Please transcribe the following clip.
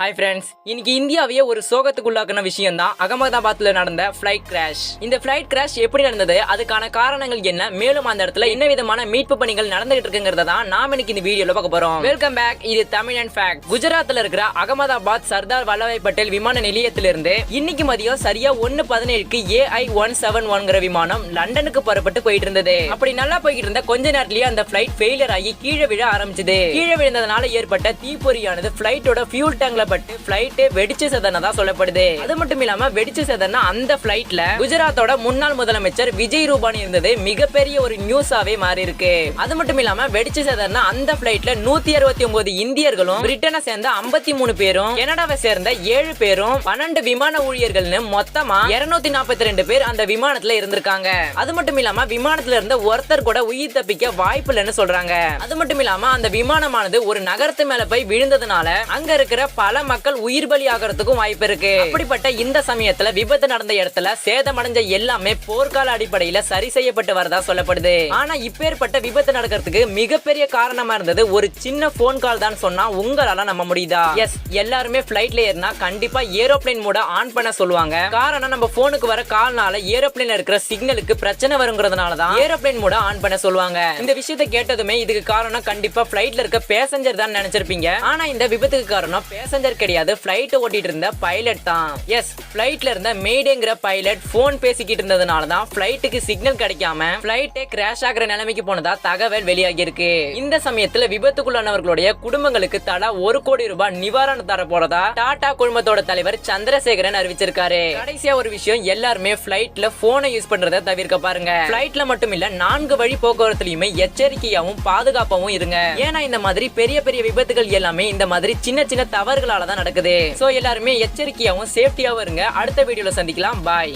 Hi friends இன்னைக்கு இந்தியாவையே ஒரு சோகத்துக்குள்ளாக்குன விஷயம் தான் அகமதாபாத்ல நடந்த ஃபிளைட் கிராஷ் இந்த ஃபிளைட் கிராஷ் எப்படி நடந்தது? அதுக்கான காரணங்கள் என்ன? மேலும் அந்த இடத்துல என்ன விதமான மீட்பு பணிகள் நடந்துகிட்டு இருக்குங்கிறத தான் நாம இன்னைக்கு இந்த வீடியோல பார்க்க போறோம். வெல்கம் பேக் இது தமிழ் அண்ட் ஃபேக்ட் குஜராத்ல இருக்கிற அகமதாபாத் சர்தார் வல்லபாய் பட்டேல் விமான நிலையத்திலிருந்து இன்னைக்கு மதியம் சரியா ஒன்னு பதினேழுக்கு ஏஐ ஒன் செவன் ஒன்கிற விமானம் லண்டனுக்கு புறப்பட்டு போயிட்டு இருந்தது அப்படி நல்லா போய்கிட்டு இருந்த கொஞ்ச நேரத்திலேயே அந்த ஃபிளைட் ஃபெயிலியர் ஆகி கீழே விழ ஆரம்பிச்சது. கீழே விழுந்ததுனால ஏற்பட்ட தீப்பொறியானது ஃபிளைட்டோட ஃபியூல் டேங்க்ல சம்பந்தப்பட்டு ஃபிளைட் வெடிச்சு செதனதா சொல்லப்படுது. அது மட்டும் இல்லாம வெடிச்சு செதன அந்த பிளைட்ல குஜராத்தோட முன்னாள் முதலமைச்சர் விஜய் ரூபானி இருந்தது மிகப்பெரிய ஒரு நியூஸாவே மாறி இருக்கு அது மட்டும் இல்லாம வெடிச்சு செதன அந்த பிளைட்ல நூத்தி அறுபத்தி ஒன்பது இந்தியர்களும் பிரிட்டனை சேர்ந்த ஐம்பத்தி மூணு பேரும் கனடாவை சேர்ந்த ஏழு பேரும் பன்னெண்டு விமான ஊழியர்கள்னு மொத்தமா இருநூத்தி நாற்பத்தி ரெண்டு பேர் அந்த விமானத்துல இருந்திருக்காங்க. அது மட்டும் இல்லாம விமானத்துல இருந்த ஒருத்தர் கூட உயிர் தப்பிக்க வாய்ப்பு இல்லைன்னு சொல்றாங்க. அது மட்டும் இல்லாம அந்த விமானமானது ஒரு நகரத்து மேல போய் விழுந்ததுனால அங்க இருக்கிற பல மக்கள் உயிர் பலி ஆகிறதுக்கும் வாய்ப்பு இருக்கு. அப்படிப்பட்ட இந்த சமயத்துல விபத்து நடந்த இடத்துல சேதமடைஞ்ச எல்லாமே போர்க்கால அடிப்படையில சரி செய்யப்பட்டு வரதா சொல்லப்படுது. ஆனா இப்பேற்பட்ட விபத்து நடக்கிறதுக்கு மிகப்பெரிய காரணமா இருந்தது ஒரு சின்ன போன் கால் தான் சொன்னா உங்களால நம்ப முடியுதா? எஸ் எல்லாருமே பிளைட்ல ஏறினா கண்டிப்பா ஏரோப்ளேன் மூட ஆன் பண்ண சொல்லுவாங்க. காரணம் நம்ம போனுக்கு வர கால்னால ஏரோப்ளேன்ல இருக்கிற சிக்னலுக்கு பிரச்சனை வருங்கிறதுனால தான் ஏரோப்ளேன் மூட ஆன் பண்ண சொல்லுவாங்க. இந்த விஷயத்தை கேட்டதுமே இதுக்கு காரணம் கண்டிப்பா பிளைட்ல இருக்க பேசஞ்சர் தான் நினைச்சிருப்பீங்க. ஆனா இந்த விபத்துக்கு காரணம் பேசஞ்சர் கிடையாது. ஃப்ளைட் ஓட்டிட்டு இருந்த பைலட் தான். எஸ் ஃப்ளைட்ல இருந்த மேடேங்கிற பைலட் போன் பேசிக்கிட்டு இருந்ததுனால தான் ஃப்ளைட்டுக்கு சிக்னல் கிடைக்காம ஃப்ளைட்டே கிராஷ் ஆகிற நிலைமைக்கு போனதா தகவல் வெளியாகி இருக்கு இந்த சமயத்துல விபத்துக்குள்ளானவர்களுடைய குடும்பங்களுக்கு தலா ஒரு கோடி ரூபாய் நிவாரணம் தர போறதா டாடா குழுமத்தோட தலைவர் சந்திரசேகரன் அறிவிச்சிருக்காரு. கடைசியா ஒரு விஷயம் எல்லாருமே பிளைட்ல போனை யூஸ் பண்றதை தவிர்க்க பாருங்க. பிளைட்ல மட்டும் இல்ல நான்கு வழி போக்குவரத்துலயுமே எச்சரிக்கையாவும் பாதுகாப்பாவும் இருங்க. ஏன்னா இந்த மாதிரி பெரிய பெரிய விபத்துகள் எல்லாமே இந்த மாதிரி சின்ன சின்ன தவறுகள் தான் நடக்குது. சோ எல்லாருமே எச்சரிக்கையாவும் சேஃப்டியாவும் இருங்க. அடுத்த வீடியோல சந்திக்கலாம். பாய்